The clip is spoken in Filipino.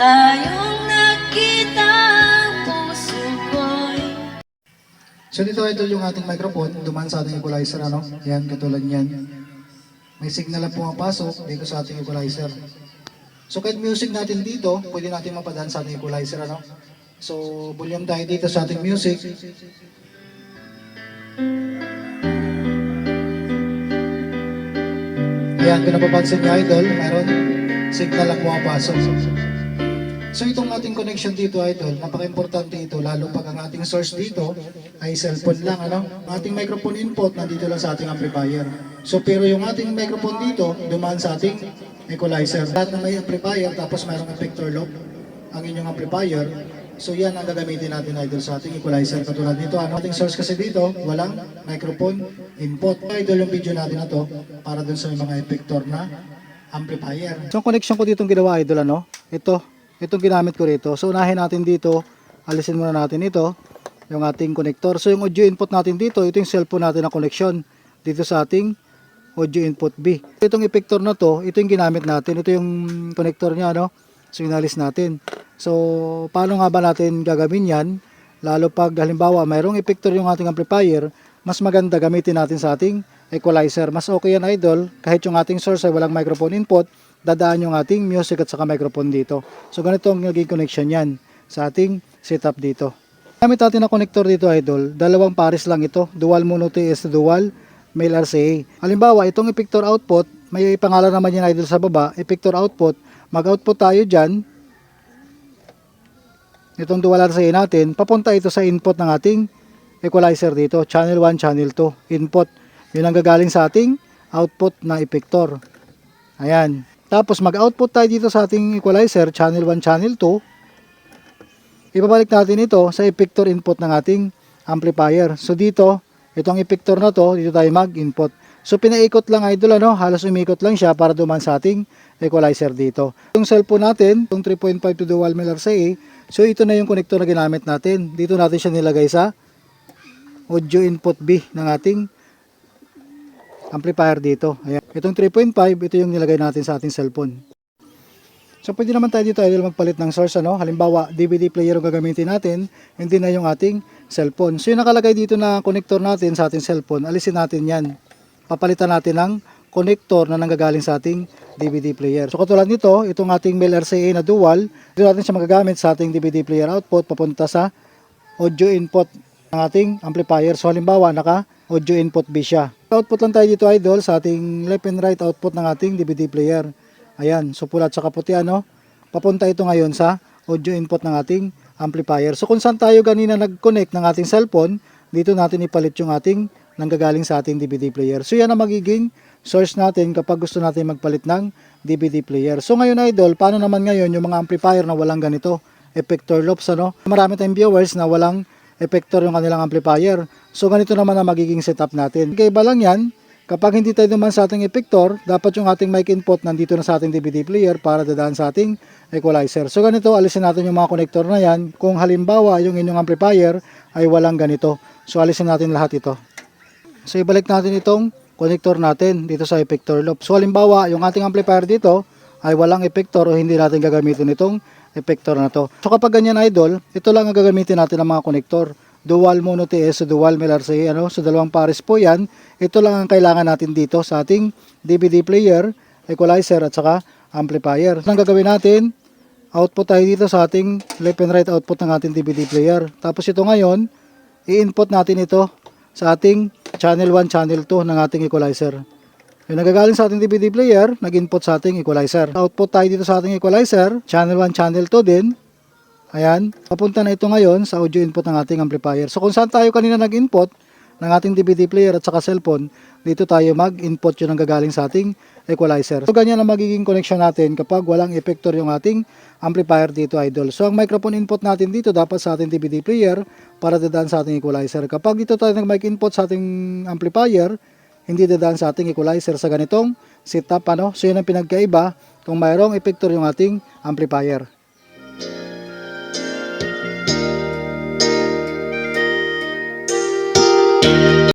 tayong nakita ang puso ko'y So dito idol yung ating microphone, dumaan sa ating equalizer ano. Yan, katulad niyan. May signal na pumapasok dito sa ating equalizer. So kahit music natin dito, pwede natin mapadaan sa ating equalizer ano. So volume tayo dito sa ating music. Ayan, kung napapansin niyo idol, mayroon signal na pumapasok. So itong ating connection dito idol, napaka-importante ito lalo pag ang ating source dito ay cellphone lang ano. Ating microphone input nandito lang sa ating amplifier. So pero yung ating microphone dito dumaan sa ating equalizer. Lahat na may amplifier tapos mayroong effector loop ang inyong amplifier. So yan ang gagamitin natin idol sa ating equalizer katulad nito. Ano ating source kasi dito, walang microphone input. Idol yung video natin na to para dun sa mga effector na amplifier. So ang connection ko dito ginawa idol ano, ito, itong ginamit ko rito. So unahin natin dito, alisin muna natin ito, yung ating connector. So yung audio input natin dito, ito yung cellphone natin na connection dito sa ating audio input B. Itong effector na to, ito yung ginamit natin. Ito yung connector niya, no? So inalis natin. So paano nga ba natin gagawin yan? Lalo pag halimbawa mayroong effector yung ating amplifier, mas maganda gamitin natin sa ating equalizer. Mas okay yan idol, kahit yung ating source ay walang microphone input, dadaan yung ating music at saka microphone dito. So ganito ang naging connection yan sa ating setup dito. Gamit natin na connector dito idol, dalawang pares lang ito, dual mono TS dual male RCA. Halimbawa, itong effector output, may pangalan naman yan idol sa baba, effector output, mag-output tayo dyan, itong dual RCA natin, papunta ito sa input ng ating equalizer dito, channel 1, channel 2, input. Yun ang gagaling sa ating output na effector. Ayan. Tapos mag-output tayo dito sa ating equalizer, channel 1, channel 2. Ibabalik natin ito sa effector input ng ating amplifier. So dito, itong effector na to, dito tayo mag-input. So pinaikot lang idol ano, halos umikot lang siya para duman sa ating equalizer dito. Yung cellphone natin, yung 3.5 to dual mil RCA, so ito na yung connector na ginamit natin. Dito natin siya nilagay sa audio input B ng ating amplifier dito. Ayan. Itong 3.5, ito yung nilagay natin sa ating cellphone. So pwede naman tayo dito idol magpalit ng source ano. Halimbawa, DVD player ang gagamitin natin, hindi na yung ating cellphone. So yung nakalagay dito na connector natin sa ating cellphone, alisin natin 'yan. Papalitan natin ng connector na nanggagaling sa ating DVD player. So katulad nito, itong ating male RCA na dual, dito natin siya magagamit sa ating DVD player output papunta sa audio input ng ating amplifier. So halimbawa, naka audio input B siya. Output lang tayo dito idol sa ating left and right output ng ating DVD player. Ayan, so pula at saka puti ano. Papunta ito ngayon sa audio input ng ating amplifier. So kung saan tayo kanina nag-connect ng ating cellphone, dito natin ipalit yung ating nanggagaling sa ating DVD player. So yan ang magiging source natin kapag gusto natin magpalit ng DVD player. So ngayon idol, paano naman ngayon yung mga amplifier na walang ganito? Effector loops ano? Marami tayong viewers na walang effector yung kanilang amplifier. So ganito naman ang magiging setup natin. Kaiba lang yan, kapag hindi tayo naman sa ating effector, dapat yung ating mic input nandito na sa ating DVD player para dadaan sa ating equalizer. So ganito, alisin natin yung mga connector na yan. Kung halimbawa yung inyong amplifier ay walang ganito. So alisin natin lahat ito. So ibalik natin itong connector natin dito sa effector loop. So halimbawa, yung ating amplifier dito ay walang effector o hindi natin gagamitin itong effector na to. So kapag ganyan idol, ito lang ang gagamitin natin ng mga connector. Dual mono TS, dual male RCA, ano? So dalawang pares po yan. Ito lang ang kailangan natin dito sa ating DVD player, equalizer at saka amplifier. So, ang gagawin natin, output tayo dito sa ating left and right output ng ating DVD player. Tapos ito ngayon, i-input natin ito sa ating channel 1, channel 2 ng ating equalizer. Yung nagagaling sa ating DVD player, nag-input sa ating equalizer. Output tayo dito sa ating equalizer, channel 1, channel 2 din. Ayan, papunta na ito ngayon sa audio input ng ating amplifier. So kung saan tayo kanina nag-input ng ating DVD player at saka cellphone, dito tayo mag-input yun ang gagaling sa ating equalizer. So ganyan ang magiging connection natin kapag walang effector yung ating amplifier dito idol. So ang microphone input natin dito dapat sa ating DVD player para dadaan sa ating equalizer. Kapag dito tayo nag-mic input sa ating amplifier, hindi dadaan sa ating equalizer sa ganitong setup ano. So yun ang pinagkaiba kung mayroong effector yung ating amplifier.